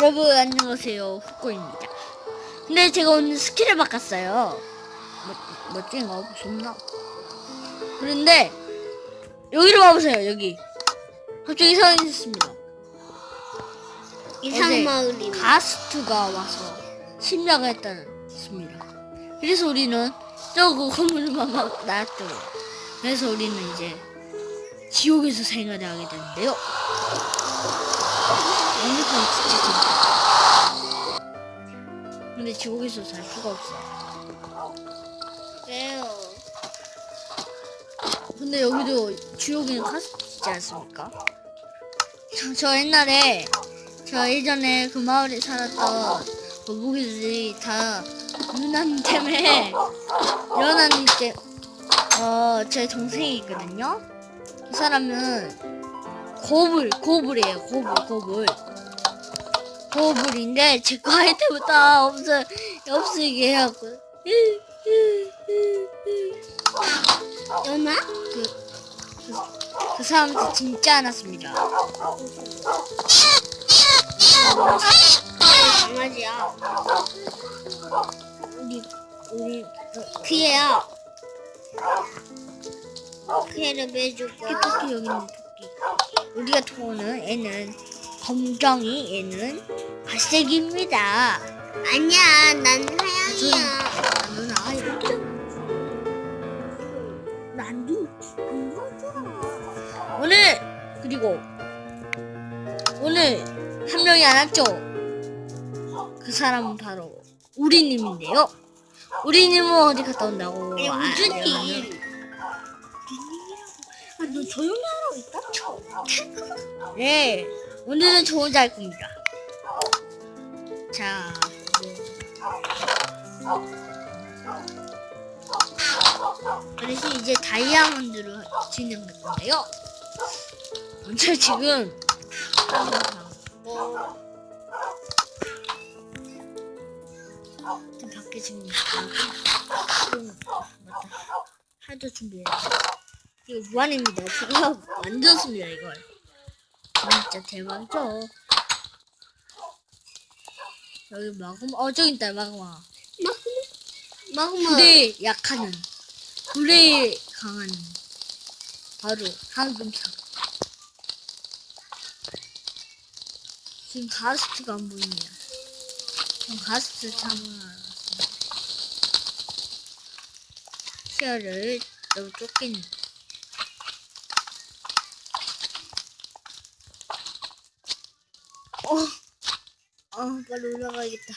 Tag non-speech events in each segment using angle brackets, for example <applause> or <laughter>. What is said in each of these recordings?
여러분 안녕하세요. 후코입니다. 근데 제가 오늘 스킬을 바꿨어요. 멋, 멋진 거? 없나? 그런데 여기로 와보세요 여기. 갑자기 이상해졌습니다. 이상 어제 마을이 가스트가 와서 침략을 했다습니다. 그래서 우리는 저그 건물만 막 나왔죠 그래서 우리는 이제 지옥에서 생활을 하게 되는데요 진짜 재밌다. 근데 지옥에서 살 수가 없어 왜요? 근데 여기도 지옥에는 있지 않습니까? 저, 저 옛날에 저 예전에 그 마을에 살았던 거북이들이 다 누나님 때문에 연하님 때, 어, 제 동생이 있거든요? 그 사람은 고불, 고불이에요, 고불, 고불. 고불인데, 제 거 아이템부터 없어, 없으게 해갖고. 연아? 그, 그, 그 사람도 진짜 않았습니다. 강아지야. 우리, 우리, 그얘야. 그얘를 매줄 거야. 토끼 여기 있는 토끼. 우리가 도는 애는 검정이, 얘는 갈색입니다. 아니야, 난 하양이야. 나는 아, 이렇게. 난도 오늘, 그리고, 오늘 한 명이 안 왔죠? 그 사람은 바로 우리님인데요. 우리님은 어디 갔다 온다고? 아니, 아, 우주님. 아, 너 조용히 하라고 있다? 네, 오늘은 저 혼자 할 겁니다. 자, 그래서 이제 다이아몬드로 진행할 건데요. 먼저 지금 뭐, 지금 밖에 지금 지금 맞다 하도 준비해. 이거 무한입니다. 제가 만들었습니다 <laughs> 이걸. 진짜 대박이죠. 여기 마그마 어 저기 있다 마그마. 마그마. 불에 약하는 불에 강한 바로 황금사. 지금 가스트가 안 보입니다. 지금 가스트 참을 알았습니다. 시야를 너무 쫓기는. 어, 어, 빨리 올라가야겠다.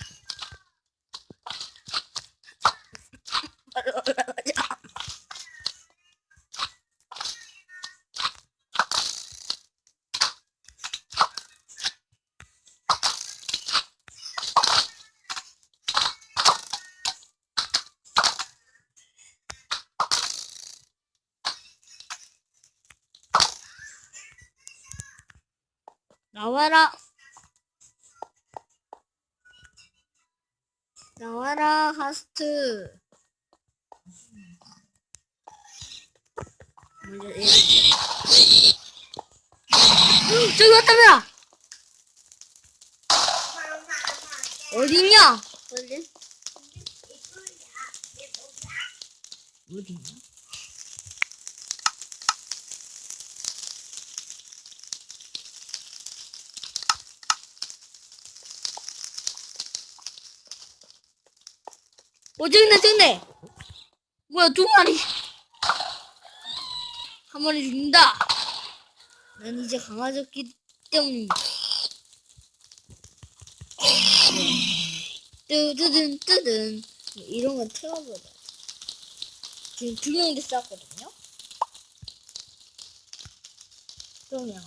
빨리 올라가자. 나와라. 나와라, 하스트. 먼저 얘. 어, 저기 왔다며! 어딨냐? 어디? 어딨냐? 어, 저기 있네, 저기 있네! 뭐야, 두 마리! 한 마리 죽는다! 난 이제 강아졌기 때문입니다. 뜨드든, 뜨든. 이런 건 태워버려. 지금 두 명이 싸웠거든요? 그러면,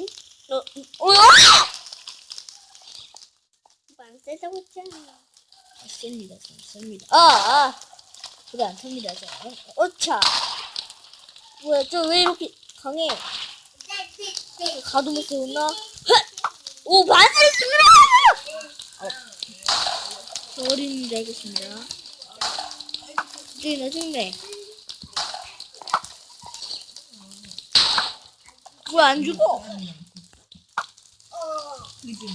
응? 어, 어, 어! 안 세다고 했잖아. 아, 셉니다, 저는 셉니다. 아, 아! 그래, 안 셉니다, 저는. 어차! 뭐야, 저 왜 이렇게 강해? 가도 못 세웠나? 오, 반을 쓰라! 어. 어린이들 알겠습니다. 저기네, 저기네. 뭐야, 안 죽어? 그지?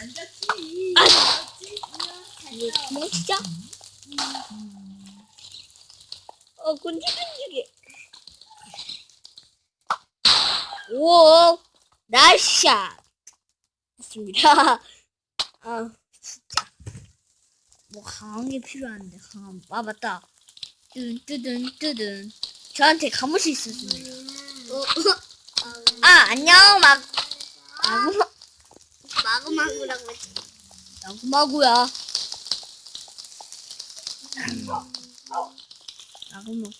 앉았지. 도망치자. 어, 끈질끈질해. 오, 나이스샷! 했습니다. 아, 진짜. 뭐 강한 게 필요한데, 강한, 아, 맞다. 뚜든, 뚜든, 뚜든. 저한테 감옷이 있었습니다. 어, <laughs> 아, 안녕, 막, 마구, 마구마구라고 했지. 마구마구야. 마구마구.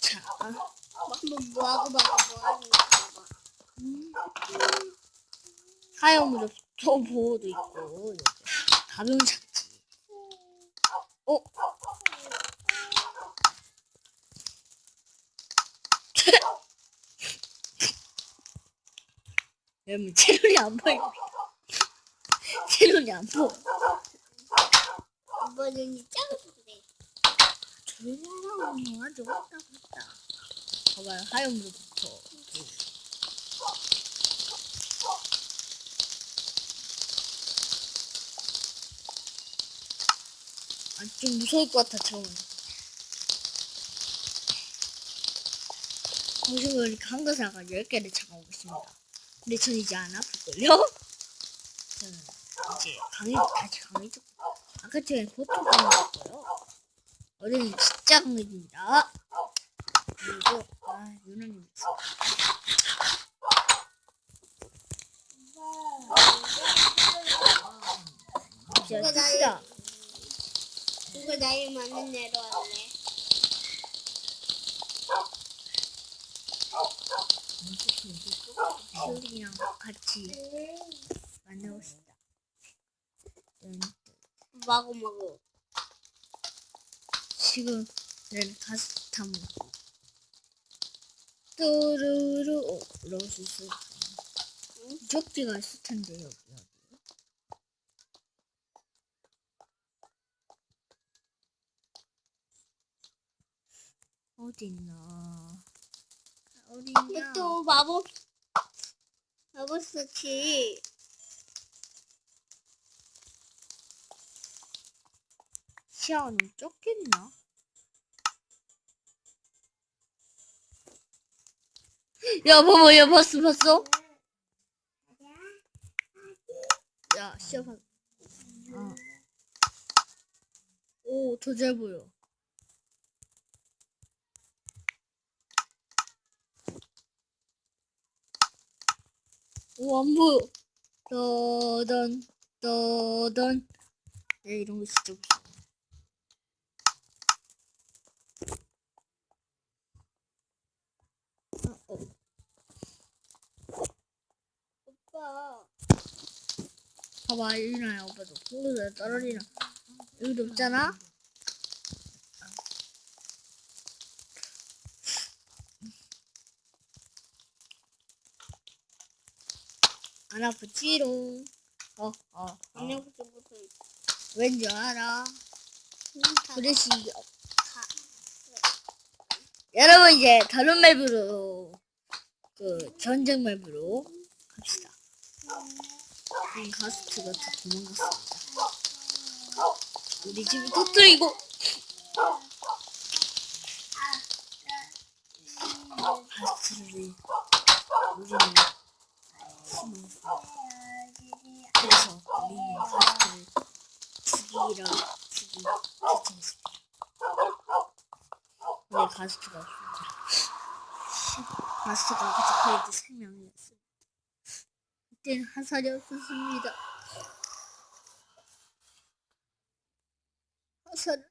자, 자, 한번 뭐하고 뭐하는 거 봐봐. 하얀무릎 보호도 있고. 가벼운 착지. 어? 여러분, 체론이 안 보여. 체론이 안 보여. 이 작은데. 조용히. 아주 왔다 갔다. 봐봐요, 하얀무릎부터. 아, 좀 무서울 것 같아, 저는. 보시면 이렇게 한 가사가 10개를 잡아오고 있습니다. 근데 전 이제 안 아플걸요? 저는 이제 강의, 다시 강해졌 보통 강해졌고요. 어제는 진짜 강해집니다. 그리고, 아, 유나님. 진짜 진짜. 누가 나이 많은 애로 할래? 시울이랑 같이 만나고 싶다. 음, 마구마구. 지금 는 가스 타면 뚜루루. 어, 러시스 적지가 있을 텐데 여기. 여기 어디 있나? 어디 있냐 또 마법, 마법 서치. 시야는 쫓겠나? <gasps> 야, 봐봐, 야, 봤어, 봤어? 야, 시야 봤. 아. 오, 더 잘 보여. 오, 안 보여. 떠던, 떠던. 야, 이런 거 진짜 무서워. 어, 어. 오빠. 봐봐, 유나야, 오빠도. 보고서 떨어지나. 여기도 없잖아? 안 아프지롱. 어, 어, 어. 안녕부터 무슨. 왠지 알아. 그릇이. 여러분, 이제 다른 맵으로, 그, 전쟁 맵으로 갑시다. 가스트가 다 도망갔습니다. 우리 집을 터뜨리고! 가스트를 우리는 심었어. 그래서 우리는 가스트를 죽이라 죽이 결정했습니다. 왜 가스트가 없습니다. 가스트가 때 설명이었습니다. 그때는 화살이 없었습니다. 화살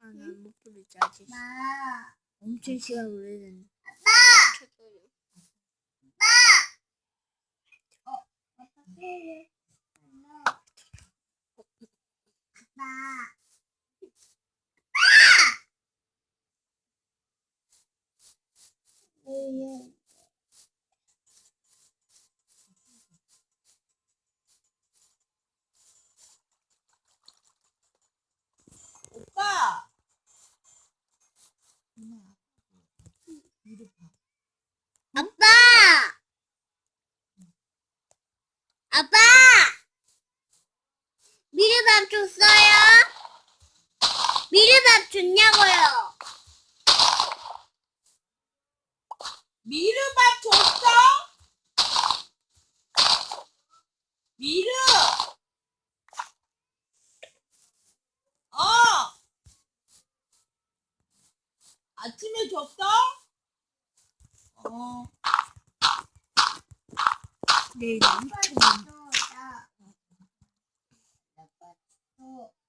아, 난못 부르지 아직. 엄청 시간 오래됐네. Yeah, yeah. 아침에 줬어? 어. 내일 엄청 많이 왜?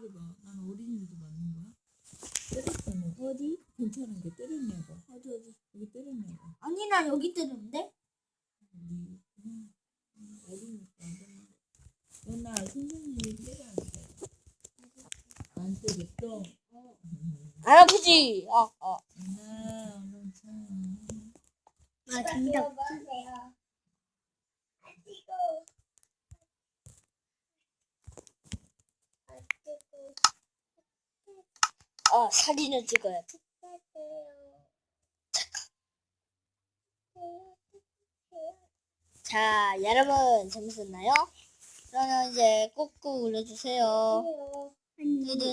말해봐. 난 어린이도 맞는 거야? 때렸잖아. 어디? 괜찮은 게 때렸냐봐. 어디 어디? 여기 때렸냐봐. 아니 나 여기 때렸는데? 니 그냥 어리니까 안 되는 거. 맨날 선생님이 때려야 돼. 안 때렸어? 할아버지! 아, 아. 나 얼른 참. 아 정답. 아, 사진을 찍어야 돼. 자, 여러분, 재밌었나요? 그러면 이제 꾹꾹 눌러주세요. 안녕.